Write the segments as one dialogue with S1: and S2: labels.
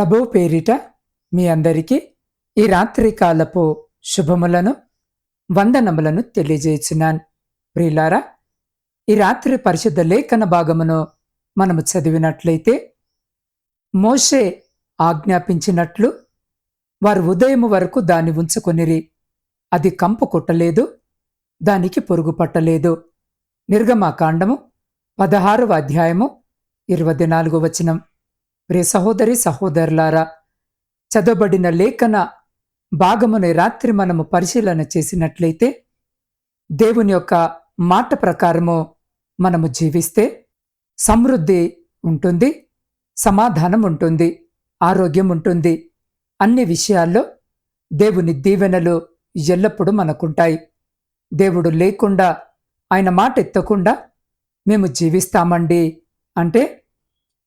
S1: ప్రభు పేరిట మీ అందరికీ ఈ రాత్రి కాలపు శుభములను వందనములను తెలియజేయుచున్నాను. ప్రియులారా ఈ రాత్రి పరిశుద్ధ లేఖన భాగమును మనము చదివినట్లయితే మోషే ఆజ్ఞాపించినట్లు వారు ఉదయము వరకు దాన్ని ఉంచుకొనిరి. అది కంపు కొట్టలేదు దానికి పొరుగు పట్టలేదు. నిర్గమాకాండము పదహారవ అధ్యాయము ఇరవై నాలుగో వచనం. ప్రియ సహోదరి సహోదరులారా చదవబడిన లేఖన భాగముని రాత్రి మనము పరిశీలన చేసినట్లయితే దేవుని యొక్క మాట ప్రకారము మనము జీవిస్తే సమృద్ధి ఉంటుంది సమాధానం ఉంటుంది ఆరోగ్యం ఉంటుంది. అన్ని విషయాల్లో దేవుని దీవెనలు ఎల్లప్పుడూ మనకుంటాయి. దేవుడు లేకుండా ఆయన మాట ఎత్తకుండా మేము జీవిస్తామండి అంటే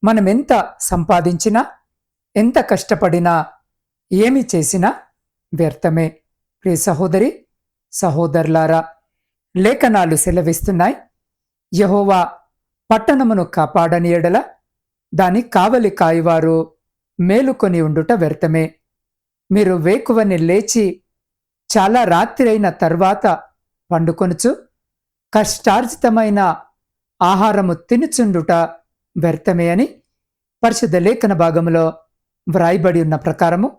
S1: మనం ఎంత సంపాదించినా ఎంత కష్టపడినా ఏమి చేసినా వ్యర్థమే. ప్రియ సహోదరి సహోదరులారా లేఖనాలు సెలవిస్తున్నాయి. యహోవా పట్టణమును కాపాడని ఎడల దాని కావలి కాయవారు మేలుకొని ఉండుట వ్యర్థమే. మీరు వేకువని లేచి చాలా రాత్రి తర్వాత పండుకొనుచు కష్టార్జితమైన ఆహారము తినుచుండుట వ్యర్థమే అని పరిశుద్ధ లేఖన భాగంలో వ్రాయబడి ఉన్న ప్రకారము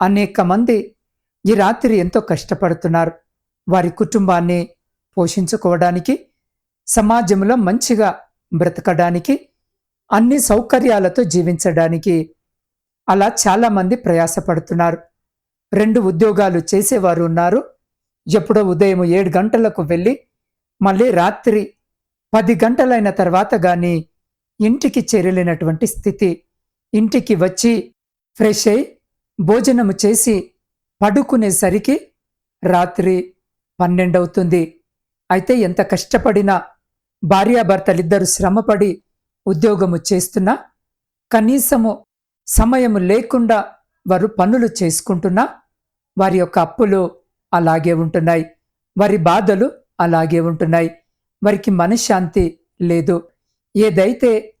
S1: అనేక మంది ఈ రాత్రి ఎంతో కష్టపడుతున్నారు. వారి కుటుంబాన్ని పోషించుకోవడానికి సమాజంలో మంచిగా బ్రతకడానికి అన్ని సౌకర్యాలతో జీవించడానికి అలా చాలామంది ప్రయాసపడుతున్నారు. రెండు ఉద్యోగాలు చేసేవారు ఉన్నారు. ఎప్పుడో ఉదయం ఏడు గంటలకు వెళ్ళి మళ్ళీ రాత్రి పది గంటలైన తర్వాత కానీ ఇంటికి చేరలేనటువంటి స్థితి. ఇంటికి వచ్చి ఫ్రెష్ అయి భోజనము చేసి పడుకునేసరికి రాత్రి పన్నెండవుతుంది. అయితే ఎంత కష్టపడినా భార్యాభర్తలిద్దరూ శ్రమపడి ఉద్యోగము చేస్తున్నా కనీసము సమయము లేకుండా వారు పనులు చేసుకుంటున్నా వారి యొక్క అప్పులు అలాగే ఉంటున్నాయి. వారి బాధలు అలాగే ఉంటున్నాయి. వారికి మనశ్శాంతి లేదు. ఏదైతే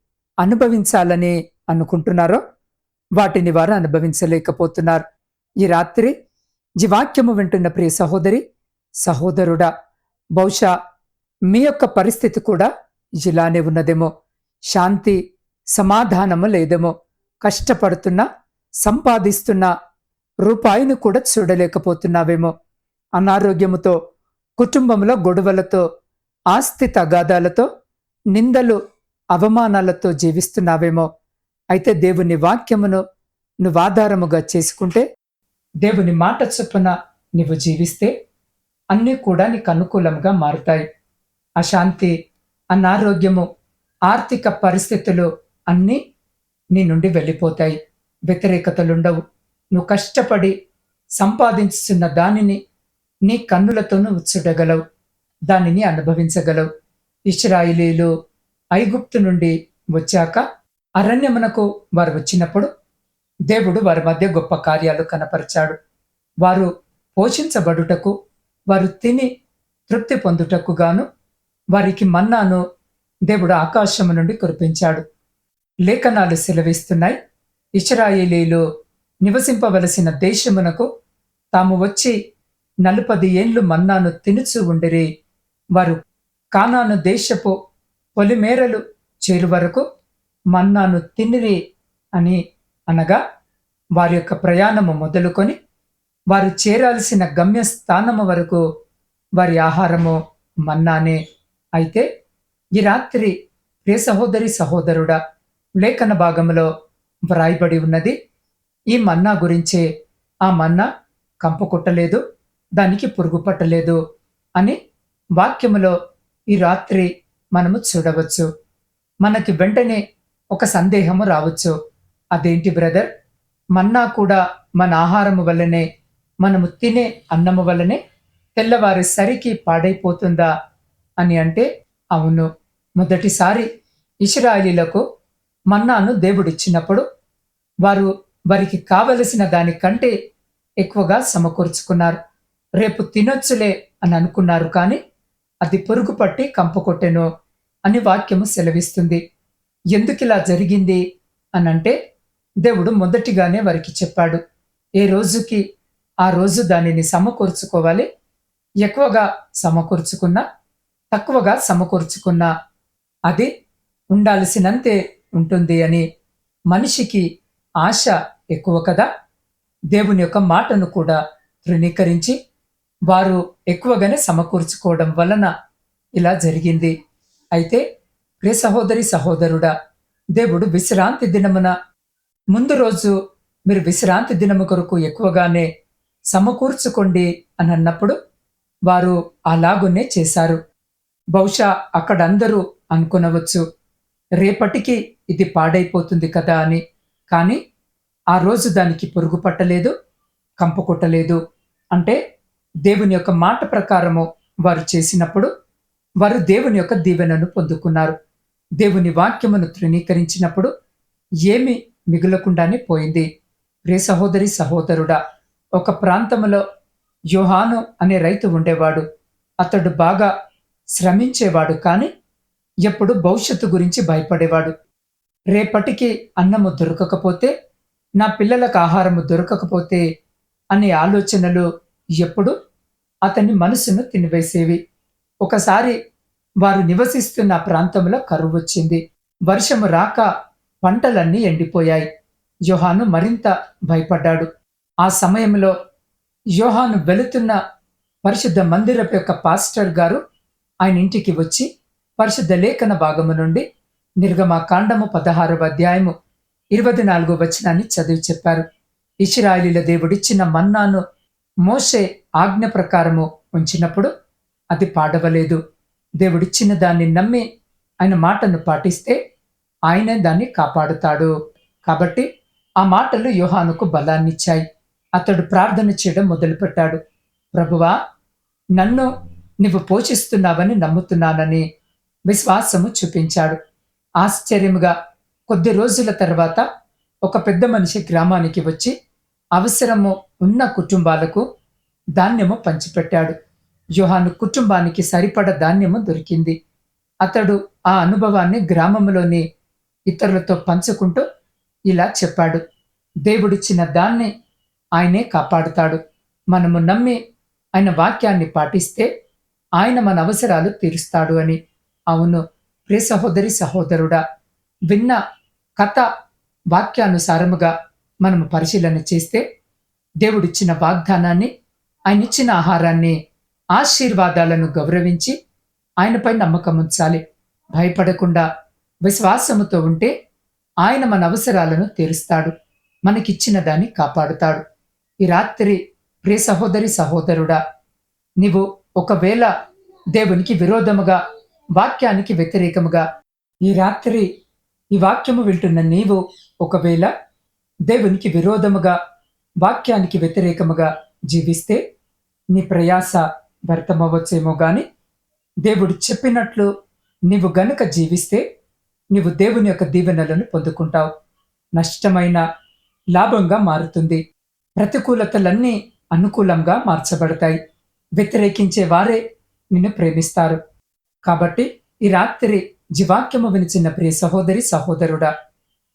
S1: అనుభవించాలని అనుకుంటున్నారో వాటిని వారు అనుభవించలేకపోతున్నారు. ఈ రాత్రి జీవాక్యము వింటున్న ప్రియ సహోదరి సహోదరుడా బహుశా మీ యొక్క పరిస్థితి కూడా ఇలానే ఉన్నదేమో. శాంతి సమాధానము లేదేమో. కష్టపడుతున్నా సంపాదిస్తున్న రూపాయిని కూడా చూడలేకపోతున్నావేమో. అనారోగ్యముతో కుటుంబంలో గొడవలతో ఆస్తి తగాదాలతో నిందలు అవమానాలతో జీవిస్తున్నావేమో. అయితే దేవుని వాక్యమును నువ్వు ఆధారముగా చేసుకుంటే దేవుని మాట చొప్పున నువ్వు జీవిస్తే అన్నీ కూడా నీకు అనుకూలంగా మారుతాయి. అశాంతి అనారోగ్యము ఆర్థిక పరిస్థితులు అన్నీ నీ నుండి వెళ్ళిపోతాయి. వ్యతిరేకతలుండవు. నువ్వు కష్టపడి సంపాదించుతున్న దానిని నీ కన్నులతో నువ్వు చూడగలవు దానిని అనుభవించగలవు. ఇస్రాయిలీలు ఐగుప్తు నుండి వచ్చాక అరణ్యమునకు వారు వచ్చినప్పుడు దేవుడు వారి మధ్య గొప్ప కార్యాలు కనపరిచాడు. వారు పోషించబడుటకు వారు తిని తృప్తి పొందుటకు గాను వారికి మన్నాను దేవుడు ఆకాశము నుండి కురిపించాడు. లేఖనాలు సెలవిస్తున్నాయి. ఇస్రాయేలీలు నివసింపవలసిన దేశమునకు తాము వచ్చి నలుపది ఏండ్లు మన్నాను తినుచు ఉండిరి. వారు కానాను దేశపు పొలిమేరలు చేరు వరకు మన్నాను తిన్నిరి అని అనగా వారి యొక్క ప్రయాణము మొదలుకొని వారు చేరాల్సిన గమ్యస్థానము వరకు వారి ఆహారము మన్నానే. అయితే ఈ రాత్రి ప్రియ సహోదరి సహోదరుడా లేఖన భాగంలో వ్రాయబడి ఉన్నది ఈ మన్నా గురించే. ఆ మన్నా కంపు కొట్టలేదు దానికి పురుగు పట్టలేదు అని వాక్యములో ఈ రాత్రి మనము చూడవచ్చు. మనకి వెంటనే ఒక సందేహము రావచ్చు. అదేంటి బ్రదర్? మన్నా కూడా మన ఆహారము వల్లనే మనము తినే అన్నము వల్లనే తెల్లవారి సరికి పాడైపోతుందా అని అంటే అవును. మొదటిసారి ఇస్రాయిలీలకు మన్నాను దేవుడిచ్చినప్పుడు వారు వారికి కావలసిన దానికంటే ఎక్కువగా సమకూర్చుకున్నారు. రేపు తినొచ్చులే అని అనుకున్నారు కానీ అది పొరుగు పట్టి కంపు కొట్టెను. అని వాక్యము సెలవిస్తుంది. ఎందుకిలా జరిగింది? అనంటే దేవుడు మొదటిగానే వారికి చెప్పాడు. ఏ రోజుకి ఆ రోజు దానిని సమకూర్చుకోవాలి? ఎక్కువగా సమకూర్చుకున్నా తక్కువగా సమకూర్చుకున్నా అది ఉండాల్సినంతే ఉంటుంది అని మనిషికి ఆశ ఎక్కువ కదా? దేవుని యొక్క మాటను కూడా తృణీకరించి వారు ఎక్కువగానే సమకూర్చుకోవడం వలన ఇలా జరిగింది. అయితే ప్రియ సహోదరి సహోదరుడా దేవుడు విశ్రాంతి దినమున ముందు రోజు మీరు విశ్రాంతి దినము కొరకు ఎక్కువగానే సమకూర్చుకోండి అని అన్నప్పుడు వారు అలాగునే చేశారు. బహుశా అక్కడ అందరూ అనుకునవచ్చు రేపటికి ఇది పాడైపోతుంది కదా అని. కానీ ఆ రోజు దానికి పురుగు పట్టలేదు కంపు కొట్టలేదు. అంటే దేవుని యొక్క మాట ప్రకారము వారు చేసినప్పుడు వారు దేవుని యొక్క దీవెనను పొందుకున్నారు. దేవుని వాక్యమును తృణీకరించినప్పుడు ఏమి మిగులకుండానే పోయింది. రే సహోదరి సహోదరుడా ఒక ప్రాంతంలో యోహాను అనే రైతు ఉండేవాడు. అతడు బాగా శ్రమించేవాడు కానీ ఎప్పుడు భవిష్యత్తు గురించి భయపడేవాడు. రేపటికి అన్నము దొరకకపోతే నా పిల్లలకు ఆహారము దొరకకపోతే అనే ఆలోచనలు ఎప్పుడు అతని మనసును తినివేసేవి. ఒకసారి వారు నివసిస్తున్న ప్రాంతంలో కరువు వచ్చింది. వర్షము రాక పంటలన్నీ ఎండిపోయాయి. యోహాను మరింత భయపడ్డాడు. ఆ సమయంలో యోహాను వెళుతున్న పరిశుద్ధ మందిరపు యొక్క పాస్టర్ గారు ఆయన ఇంటికి వచ్చి పరిశుద్ధ లేఖన భాగము నుండి నిర్గమ కాండము పదహారవ అధ్యాయము ఇరవై నాలుగో వచనాన్ని చదివి చెప్పారు. ఇస్రాయిలీల దేవుడిచ్చిన మన్నాను మోసే ఆజ్ఞ ప్రకారము ఉంచినప్పుడు అది పాడవలేదు. దేవుడిచ్చిన దాన్ని నమ్మి ఆయన మాటను పాటిస్తే ఆయనే దాన్ని కాపాడుతాడు. కాబట్టి ఆ మాటలు యోహానుకు బలాన్నిచ్చాయి. అతడు ప్రార్థన చేయడం మొదలుపెట్టాడు. ప్రభువా నన్ను నువ్వు పోషిస్తున్నావని నమ్ముతున్నానని విశ్వాసము చూపించాడు. ఆశ్చర్యముగా కొద్ది రోజుల తర్వాత ఒక పెద్ద మనిషి గ్రామానికి వచ్చి అవసరము ఉన్న కుటుంబాలకు ధాన్యము పంచిపెట్టాడు. యోహాను కుటుంబానికి సరిపడ ధాన్యము దొరికింది. అతడు ఆ అనుభవాన్ని గ్రామంలోని ఇతరులతో పంచుకుంటూ ఇలా చెప్పాడు. దేవుడిచ్చిన దాన్ని ఆయనే కాపాడుతాడు. మనము నమ్మి ఆయన వాక్యాన్ని పాటిస్తే ఆయన మన అవసరాలు తీరుస్తాడు అని. అవును ప్రియ సహోదరి సహోదరుడా విన్న కథ వాక్యానుసారముగా మనము పరిశీలన చేస్తే దేవుడిచ్చిన వాగ్దానాన్ని ఆయన ఇచ్చిన ఆహారాన్ని ఆశీర్వాదాలను గౌరవించి ఆయనపై నమ్మకం ఉంచాలి. భయపడకుండా విశ్వాసముతో ఉంటే ఆయన మన అవసరాలను తీరుస్తాడు. మనకిచ్చిన దాన్ని కాపాడుతాడు. ఈ రాత్రి ప్రియ సహోదరి సహోదరుడా నీవు ఒకవేళ దేవునికి విరోధముగా వాక్యానికి వ్యతిరేకముగా ఈ రాత్రి ఈ వాక్యము వింటున్న నీవు ఒకవేళ దేవునికి విరోధముగా వాక్యానికి వ్యతిరేకముగా జీవిస్తే నీ ప్రయాస వ్యర్థమవ్వచ్చేమో కానీ దేవుడు చెప్పినట్లు నీవు గనుక జీవిస్తే నీవు దేవుని యొక్క దీవెనలను పొందుకుంటావు. నష్టమైన లాభంగా మారుతుంది. ప్రతికూలతలన్నీ అనుకూలంగా మార్చబడతాయి. వ్యతిరేకించే వారే నిన్ను ప్రేమిస్తారు. కాబట్టి ఈ రాత్రి జీవాక్యము వినిచిన ప్రియ సహోదరి సహోదరుడా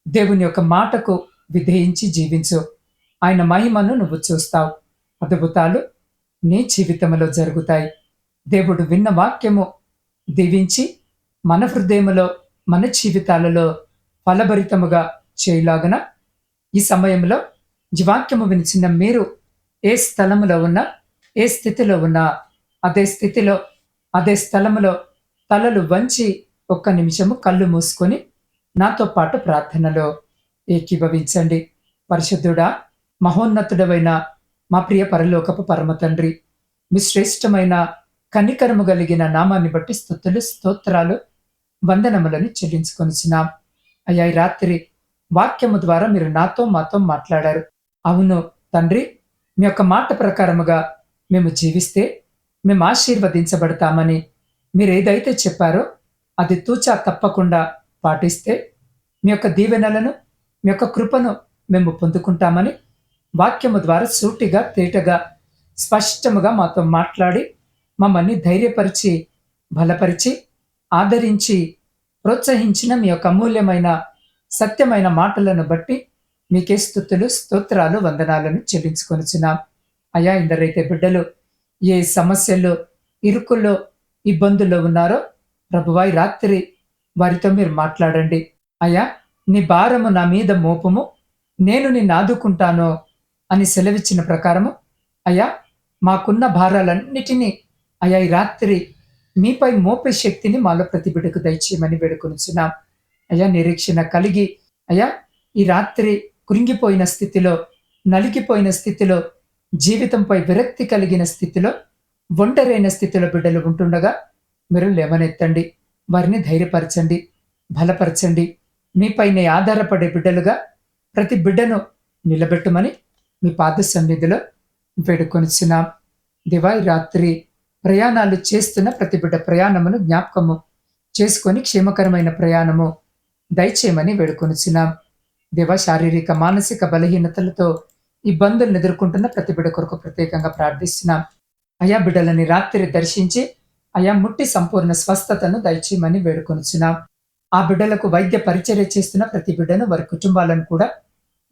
S1: దేవుని యొక్క మాటకు విధేయించి జీవించు. ఆయన మహిమను నువ్వు చూస్తావు. అద్భుతాలు నీ జీవితంలో జరుగుతాయి. దేవుడు విన్న వాక్యము దీవించి మన హృదయములో మన జీవితాలలో ఫలభరితముగా చేయలాగన ఈ సమయంలో జీవాక్యము వినిచిన మీరు ఏ స్థలములో ఉన్నా ఏ స్థితిలో ఉన్నా అదే స్థితిలో అదే స్థలములో తలలు వంచి ఒక్క నిమిషము కళ్ళు మూసుకొని నాతో పాటు ప్రార్థనలో ఏకీభవించండి. పరిశుద్ధుడా మహోన్నతుడమైన మా ప్రియ పరలోకపు పరమ తండ్రి మీ శ్రేష్టమైన కనికరము కలిగిన నామాన్ని బట్టి స్థుతులు స్తోత్రాలు వందనములను చెల్లించుకొనిచున్నాం. అయ్యా రాత్రి వాక్యము ద్వారా మీరు నాతో మాతో మాట్లాడారు. అవును తండ్రి మీ యొక్క మాట ప్రకారముగా మేము జీవిస్తే మేము ఆశీర్వదించబడతామని మీరు ఏదైతే చెప్పారో అది తూచా తప్పకుండా పాటిస్తే మీ యొక్క దీవెనలను మీ యొక్క కృపను మేము పొందుకుంటామని వాక్యము ద్వారా సూటిగా తేటగా స్పష్టముగా మాతో మాట్లాడి మమ్మల్ని ధైర్యపరిచి బలపరిచి ఆదరించి ప్రోత్సహించిన మీ యొక్క అమూల్యమైన సత్యమైన మాటలను బట్టి మీకే స్థుతులు స్తోత్రాలు వందనాలను చెల్లించుకొనిచున్నాం. అయా ఇందరైతే బిడ్డలు ఏ సమస్యల్లో ఇరుకుల్లో ఇబ్బందుల్లో ఉన్నారో ప్రభువాయి రాత్రి వారితో మీరు మాట్లాడండి. అయ్యా నీ భారము నా మీద మోపము నేను నిన్ను ఆదుకుంటాను అని సెలవిచ్చిన ప్రకారము అయ్యా మాకున్న భారాలన్నిటినీ అయ్యా ఈ రాత్రి మీపై మోపే శక్తిని మాలో ప్రతి బిడ్డకు దయచేయమని వేడుకొనిచున్నాం. అయ్యా నిరీక్షణ కలిగి అయ్యా ఈ రాత్రి కృంగిపోయిన స్థితిలో నలిగిపోయిన స్థితిలో జీవితంపై విరక్తి కలిగిన స్థితిలో ఒంటరైన స్థితిలో బిడ్డలు ఉంటుండగా మీరు లేవనెత్తండి వారిని ధైర్యపరచండి బలపరచండి. మీపైనే ఆధారపడే బిడ్డలుగా ప్రతి బిడ్డను నిలబెట్టమని మీ పాద సన్నిధిలో వేడుకొనిచున్నాం. దివాయి రాత్రి ప్రయాణాలు చేస్తున్న ప్రతి బిడ్డ ప్రయాణమును జ్ఞాపకము చేసుకొని క్షేమకరమైన ప్రయాణము దయచేయమని వేడుకొనిచున్నాం. దేవ శారీరక మానసిక బలహీనతలతో ఇబ్బందులను ఎదుర్కొంటున్న ప్రతి బిడ్డ కొరకు ప్రత్యేకంగా ప్రార్థిస్తున్నాం. అయా బిడ్డలని రాత్రి దర్శించి అయా ముట్టి సంపూర్ణ స్వస్థతను దయచేయమని వేడుకొనిచున్నాం. ఆ బిడ్డలకు వైద్య పరిచర్య చేస్తున్న ప్రతి బిడ్డను వారి కుటుంబాలను కూడా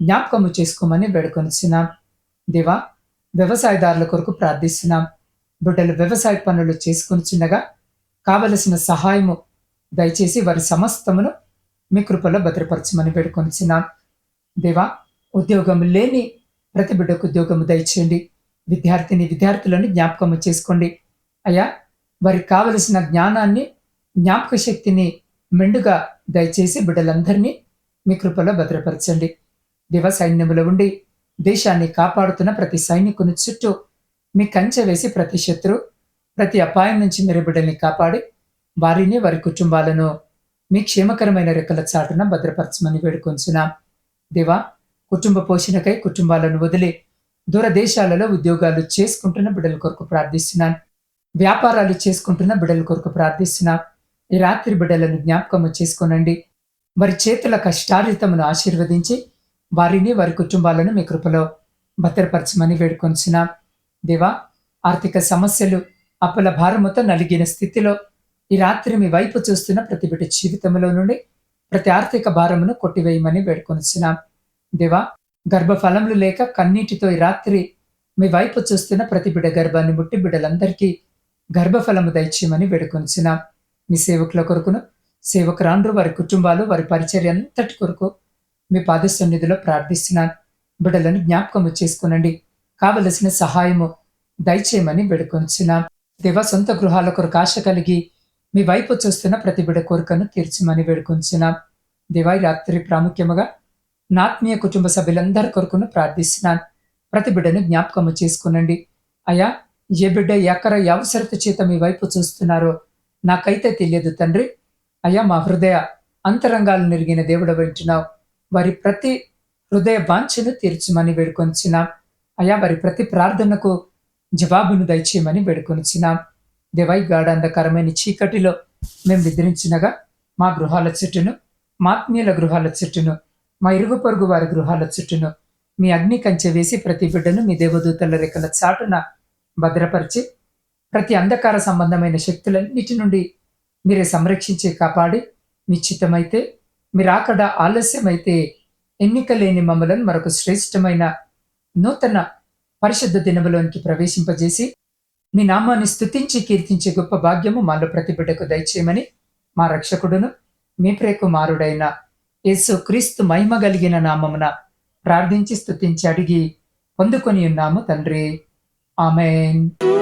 S1: జ్ఞాపకము చేసుకోమని వేడుకొనిచున్నాం. దేవా వ్యవసాయదారుల కొరకు ప్రార్థిస్తున్నాం. బిడ్డలు వ్యవసాయ పనులు చేసుకొనిచుండగా కావలసిన సహాయము దయచేసి వారి సమస్తమును మీ కృపలో భద్రపరచమని వేడుకొనిచున్నాం. దేవా ఉద్యోగం లేని ప్రతి బిడ్డకు ఉద్యోగము దయచేయండి. విద్యార్థిని విద్యార్థులను జ్ఞాపకము చేసుకోండి. అయ్యా వారికి కావలసిన జ్ఞానాన్ని జ్ఞాపక శక్తిని మెండుగా దయచేసి బిడ్డలందరినీ మీ కృపలో భద్రపరచండి. దివ సైన్యములో ఉండి దేశాన్ని కాపాడుతున్న ప్రతి సైనికుని చుట్టూ మీ కంచె వేసి ప్రతి శత్రు ప్రతి అపాయం నుంచి మీరు బిడ్డల్ని కాపాడి వారిని వారి కుటుంబాలను మీ క్షేమకరమైన రెక్కల చాటున భద్రపరచమని వేడుకొంచున్నాం. దేవా కుటుంబ పోషణకై కుటుంబాలను వదిలి దూరదేశాలలో ఉద్యోగాలు చేసుకుంటున్న బిడ్డల కొరకు ప్రార్థిస్తున్నాను వ్యాపారాలు చేసుకుంటున్న బిడ్డల కొరకు ప్రార్థిస్తున్నాను ఈ రాత్రి బిడ్డలను జ్ఞాపకము చేసుకోనండి. వారి చేతుల కష్టార్జితమును ఆశీర్వదించి వారిని వారి కుటుంబాలను మీ కృపలో భద్రపరచమని వేడుకొంచిన దేవా ఆర్థిక సమస్యలు అప్పుల భారముతో నలిగిన స్థితిలో ఈ రాత్రి మీ వైపు చూస్తున్న ప్రతి బిడ్డ జీవితంలో నుండి ప్రతి ఆర్థిక భారమును కొట్టివేయమని వేడుకొనిచున్నాం. దేవా గర్భఫలములు లేక కన్నీటితో ఈ రాత్రి మీ వైపు చూస్తున్న ప్రతి బిడ్డ గర్భాన్ని ముట్టి బిడ్డలందరికీ గర్భఫలము దయచేయమని వేడుకొనిచున్నాం. మీ సేవకుల కొరకును సేవకురాండ్రు వారి కుటుంబాలు వారి పరిచర్య అంతటి కొరకు మీ పాద సన్నిధిలో ప్రార్థిస్తున్నాను బిడ్డలను జ్ఞాపకము చేసుకునండి. కావలసిన సహాయము దయచేయమని వేడుకొంచున్నాం. దేవ సొంత గృహాల కొరకు ఆశ కలిగి మీ వైపు చూస్తున్న ప్రతి బిడ కోరికను తీర్చమని వేడుకొంచున్నాం. దేవాయి రాత్రి ప్రాముఖ్యముగా నాత్మీయ కుటుంబ సభ్యులందరి కొరకును ప్రార్థిస్తున్నాను ప్రతి బిడ్డను జ్ఞాపకము చేసుకునండి. అయ్యా ఏ బిడ్డ ఎక్కడ అవసరత చేత మీ వైపు చూస్తున్నారో నాకైతే తెలియదు తండ్రి. అయ్యా మా హృదయ అంతరంగాలు నెరిగిన దేవుడు వింటున్నావు వారి ప్రతి హృదయ వాంఛను తీర్చమని వేడుకొనిచ్చినాం అయా వారి ప్రతి ప్రార్థనకు జవాబును దయచేయమని వేడుకొనిచ్చినాం దేవై గాఢాంధకరమైన చీకటిలో మేము నిద్రించినగా మా గృహాల చుట్టూను మా ఆత్మీయుల గృహాల చుట్టూను మా ఇరుగు పొరుగు వారి గృహాల చుట్టూను మీ అగ్ని కంచె వేసి ప్రతి బిడ్డను మీ దేవదూతల రెక్కల చాటున భద్రపరిచి ప్రతి అంధకార సంబంధమైన శక్తులన్నిటి నుండి మీరే సంరక్షించి కాపాడి మీ చిత్తమైతే మీరు అక్కడ ఆలస్యమైతే ఎన్నిక లేని మమ్మలను మరొక శ్రేష్టమైన నూతన పరిశుద్ధ దినములోనికి ప్రవేశింపజేసి మీ నామాన్ని స్తుతించి కీర్తించే గొప్ప భాగ్యము మాలో ప్రతి బిడ్డకు దయచేయమని మా రక్షకుడును మీ ప్రేకుమారుడైన యేసు క్రీస్తు మహిమ కలిగిన నామమున ప్రార్థించి స్తుతించి అడిగి పొందుకొని ఉన్నాము తండ్రి. ఆమెన్.